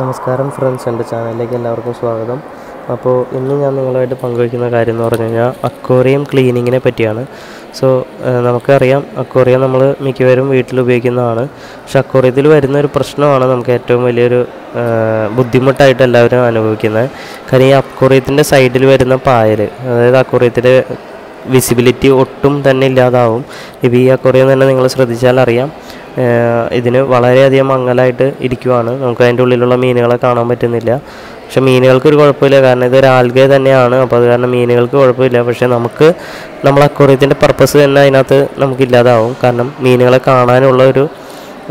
നമസ്കാരം ഫ്രണ്ട്സ് എന്റെ ചാനലിലേക്ക് എല്ലാവർക്കും സ്വാഗതം. അപ്പോൾ ഇന്ന് ഞാൻ നിങ്ങളുമായിട്ട് പങ്കുവയ്ക്കുന്ന കാര്യം എന്ന് പറഞ്ഞു കഴിഞ്ഞാൽ അക്വേറിയം ക്ലീനിങ്ങിനെ പറ്റിയാണ്. സോ നമുക്കറിയാം അക്വേറിയം നമ്മൾ മിക്കവരും വീട്ടിൽ ഉപയോഗിക്കുന്നതാണ്. പക്ഷെ അക്വേറിയത്തിൽ വരുന്ന ഒരു പ്രശ്നമാണ് നമുക്ക് ഏറ്റവും വലിയൊരു ബുദ്ധിമുട്ടായിട്ട് എല്ലാവരും അനുഭവിക്കുന്നത്. കാരണം ഈ അക്വേറിയത്തിന്റെ സൈഡിൽ വരുന്ന പായൽ അതായത് അക്വേറിയത്തിന്റെ വിസിബിലിറ്റി ഒട്ടും തന്നെ ഇല്ലാതാവും. ഇപ്പോൾ ഈ അക്വേറിയം തന്നെ നിങ്ങൾ ശ്രദ്ധിച്ചാൽ അറിയാം. ഇതിന് വളരെയധികം മങ്ങലായിട്ട് ഇരിക്കുവാണ്. നമുക്ക് അതിന്റെ ഉള്ളിലുള്ള മീനുകളെ കാണാൻ പറ്റുന്നില്ല. പക്ഷെ മീനുകൾക്ക് ഒരു കുഴപ്പമില്ല. കാരണം ഇതൊരു ആൽഗെ തന്നെയാണ്. അപ്പോൾ അത് കാരണം മീനുകൾക്ക് കുഴപ്പമില്ല. പക്ഷെ നമുക്ക് നമ്മൾ അക്കോറിയത്തിന്റെ പർപ്പസ് തന്നെ അതിനകത്ത് നമുക്കില്ലാതാവും കാരണം മീനുകളെ കാണാനുള്ള ഒരു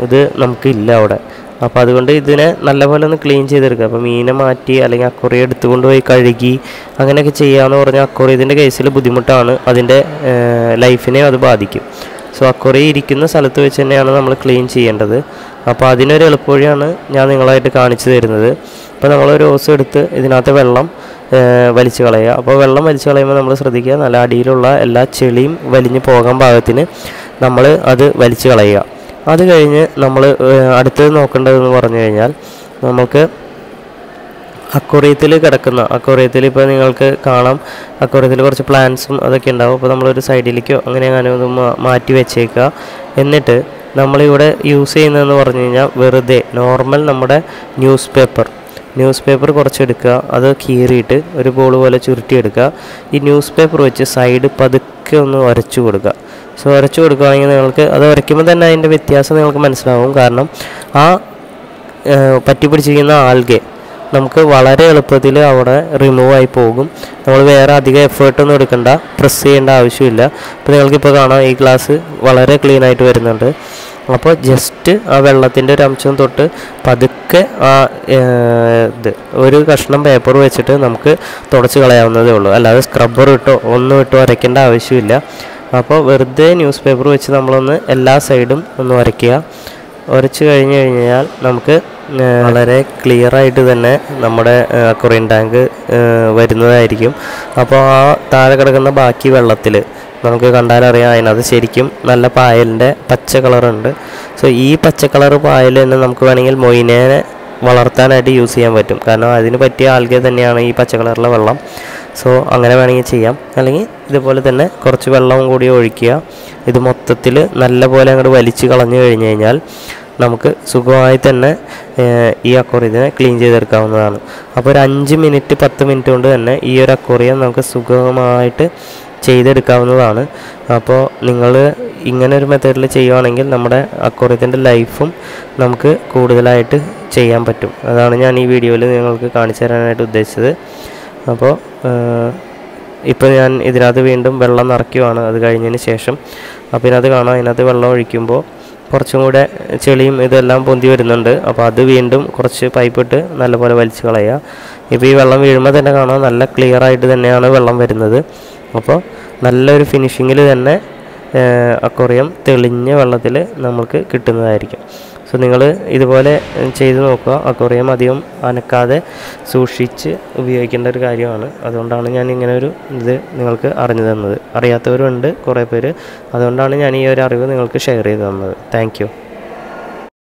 ഇത് നമുക്കില്ല അവിടെ. അപ്പോൾ അതുകൊണ്ട് ഇതിനെ നല്ലപോലെ ഒന്ന് ക്ലീൻ ചെയ്തെടുക്കുക. അപ്പോൾ മീനെ മാറ്റി അല്ലെങ്കിൽ അക്വറി എടുത്തുകൊണ്ട് പോയി കഴുകി അങ്ങനെയൊക്കെ ചെയ്യാമെന്ന് പറഞ്ഞാൽ അക്വറിയത്തിന്റെ കേസിൽ ബുദ്ധിമുട്ടാണ്. അതിന്റെ ലൈഫിനെ അത് ബാധിക്കും. സോ അക്വറിയ ഇരിക്കുന്ന സ്ഥലത്ത് വെച്ച് തന്നെയാണ് നമ്മൾ ക്ലീൻ ചെയ്യേണ്ടത്. അപ്പോൾ അതിനൊരു എളുപ്പവഴിയാണ് ഞാൻ നിങ്ങളായിട്ട് കാണിച്ചു തരുന്നത്. അപ്പോൾ നമ്മളൊരു ഓസ് എടുത്ത് ഇതിനകത്ത് വെള്ളം വലിച്ചു കളയുക. അപ്പോൾ വെള്ളം വലിച്ചു കളയുമ്പോൾ നമ്മൾ ശ്രദ്ധിക്കുക നല്ല അടിയിലുള്ള എല്ലാ ചെളിയും വലിഞ്ഞു പോകാൻ പാകത്തിന് നമ്മൾ അത് വലിച്ചു കളയുക. അത് കഴിഞ്ഞ് നമ്മൾ അടുത്തത് നോക്കേണ്ടതെന്ന് പറഞ്ഞു കഴിഞ്ഞാൽ നമുക്ക് അക്വറിയത്തിൽ കിടക്കുന്ന. അക്വറിയത്തിൽ ഇപ്പോൾ നിങ്ങൾക്ക് കാണാം. അക്വറിയത്തിൽ കുറച്ച് പ്ലാന്റ്സും അതൊക്കെ ഉണ്ടാവും. അപ്പോൾ നമ്മളൊരു സൈഡിലേക്കോ അങ്ങനെ അങ്ങനെ ഒന്ന് മാറ്റി വെച്ചേക്കുക. എന്നിട്ട് നമ്മളിവിടെ യൂസ് ചെയ്യുന്നതെന്ന് പറഞ്ഞു കഴിഞ്ഞാൽ വെറുതെ നോർമൽ നമ്മുടെ ന്യൂസ് പേപ്പർ ന്യൂസ് പേപ്പർ കുറച്ചെടുക്കുക. അത് കീറിയിട്ട് ഒരു ബോൾ പോലെ ചുരുട്ടിയെടുക്കുക. ഈ ന്യൂസ് പേപ്പർ വെച്ച് സൈഡ് പതുക്കെ ഒന്ന് വരച്ചു കൊടുക്കുക. സോ വരച്ചു കൊടുക്കുകയാണെങ്കിൽ നിങ്ങൾക്ക് അത് വരയ്ക്കുമ്പോൾ തന്നെ അതിന്റെ വ്യത്യാസം നിങ്ങൾക്ക് മനസ്സിലാവും. കാരണം ആ പറ്റി പിടിച്ചിരിക്കുന്ന ആൽഗെ നമുക്ക് വളരെ എളുപ്പത്തിൽ അവിടെ റിമൂവ് ആയി പോകും. നമ്മൾ വേറെ അധികം എഫേർട്ടൊന്നും എടുക്കണ്ട. പ്രസ് ചെയ്യേണ്ട ആവശ്യമില്ല. അപ്പോൾ നിങ്ങൾക്കിപ്പോൾ കാണാം ഈ ഗ്ലാസ് വളരെ ക്ലീൻ ആയിട്ട് വരുന്നുണ്ട്. അപ്പോൾ ജസ്റ്റ് ആ വെള്ളത്തിന്റെ ഒരു അംശം തൊട്ട് പതുക്കെ ആ ഇത് ഒരു കഷ്ണം പേപ്പർ വെച്ചിട്ട് നമുക്ക് തുടച്ച് കളയാവുന്നതേ ഉള്ളൂ. അല്ലാതെ സ്ക്രബ്ബർ ഇട്ടോ ഒന്നും ഇട്ടോ അരയ്ക്കേണ്ട ആവശ്യമില്ല. അപ്പോൾ വെറുതെ ന്യൂസ് പേപ്പർ വെച്ച് നമ്മളൊന്ന് എല്ലാ സൈഡും ഒന്ന് വരയ്ക്കുക. ഉരച്ച് കഴിഞ്ഞ് കഴിഞ്ഞാൽ നമുക്ക് വളരെ ക്ലിയർ ആയിട്ട് തന്നെ നമ്മുടെ അക്വറിയം ടാങ്ക് വരുന്നതായിരിക്കും. അപ്പോൾ ആ താഴെ കിടക്കുന്ന ബാക്കി വെള്ളത്തിൽ നമുക്ക് കണ്ടാലറിയാം അതിനകത്ത് ശരിക്കും നല്ല പായലിന്റെ പച്ച കളറുണ്ട്. സോ ഈ പച്ച കളർ പായൽ തന്നെ നമുക്ക് വേണമെങ്കിൽ മൊയിനേനെ വളർത്താനായിട്ട് യൂസ് ചെയ്യാൻ പറ്റും. കാരണം അതിന് പറ്റിയ ആൽഗെ തന്നെയാണ് ഈ പച്ച കളറിലെ വെള്ളം. സോ അങ്ങനെ വേണമെങ്കിൽ ചെയ്യാം. അല്ലെങ്കിൽ ഇതുപോലെ തന്നെ കുറച്ച് വെള്ളവും കൂടി ഒഴിക്കുക. ഇത് മൊത്തത്തിൽ നല്ല പോലെ അങ്ങോട്ട് വലിച്ചു കളഞ്ഞു കഴിഞ്ഞ് കഴിഞ്ഞാൽ നമുക്ക് സുഖമായി തന്നെ ഈ അക്വറിയത്തിനെ ക്ലീൻ ചെയ്തെടുക്കാവുന്നതാണ്. അപ്പോൾ ഒരു അഞ്ച് മിനിറ്റ് പത്ത് മിനിറ്റ് കൊണ്ട് തന്നെ ഈ ഒരു അക്വറിയം നമുക്ക് സുഖമായിട്ട് ചെയ്തെടുക്കാവുന്നതാണ്. അപ്പോൾ നിങ്ങൾ ഇങ്ങനെ ഒരു മെത്തേഡിൽ ചെയ്യുവാണെങ്കിൽ നമ്മുടെ അക്വറിയത്തിന്റെ ലൈഫും നമുക്ക് കൂടുതലായിട്ട് ചെയ്യാൻ പറ്റും. അതാണ് ഞാൻ ഈ വീഡിയോയിൽ നിങ്ങൾക്ക് കാണിച്ചു തരാനായിട്ട് ഉദ്ദേശിച്ചത്. അപ്പോൾ ഇപ്പോൾ ഞാൻ ഇതിനകത്ത് വീണ്ടും വെള്ളം നിറയ്ക്കുവാണ്. അത് കഴിഞ്ഞതിന് ശേഷം. അപ്പോൾ ഇതിനകത്ത് കാണാം ഇതിനകത്ത് വെള്ളം ഒഴിക്കുമ്പോൾ കുറച്ചും കൂടെ ചെളിയും ഇതെല്ലാം പൊന്തി വരുന്നുണ്ട്. അപ്പോൾ അത് വീണ്ടും കുറച്ച് പൈപ്പ് ഇട്ട് നല്ലപോലെ വലിച്ചു കളയുക. ഇപ്പോൾ ഈ വെള്ളം വീഴുമ്പോൾ തന്നെ കാണാം നല്ല ക്ലിയർ ആയിട്ട് തന്നെയാണ് വെള്ളം വരുന്നത്. അപ്പോൾ നല്ലൊരു ഫിനിഷിങ്ങിൽ തന്നെ അക്വറിയം തെളിഞ്ഞ വെള്ളത്തിൽ നമുക്ക് കിട്ടുന്നതായിരിക്കും. സോ നിങ്ങൾ ഇതുപോലെ ചെയ്ത് നോക്കുക. അക്വറിയം അധികം അനക്കാതെ സൂക്ഷിച്ച് ഉപയോഗിക്കേണ്ട ഒരു കാര്യമാണ്. അതുകൊണ്ടാണ് ഞാൻ ഇങ്ങനെ ഒരു ഇത് നിങ്ങൾക്ക് അറിഞ്ഞു തന്നത്. അറിയാത്തവരുണ്ട് കുറേ പേര്. അതുകൊണ്ടാണ് ഞാൻ ഈ ഒരു അറിവ് നിങ്ങൾക്ക് ഷെയർ ചെയ്ത് തന്നത്. താങ്ക്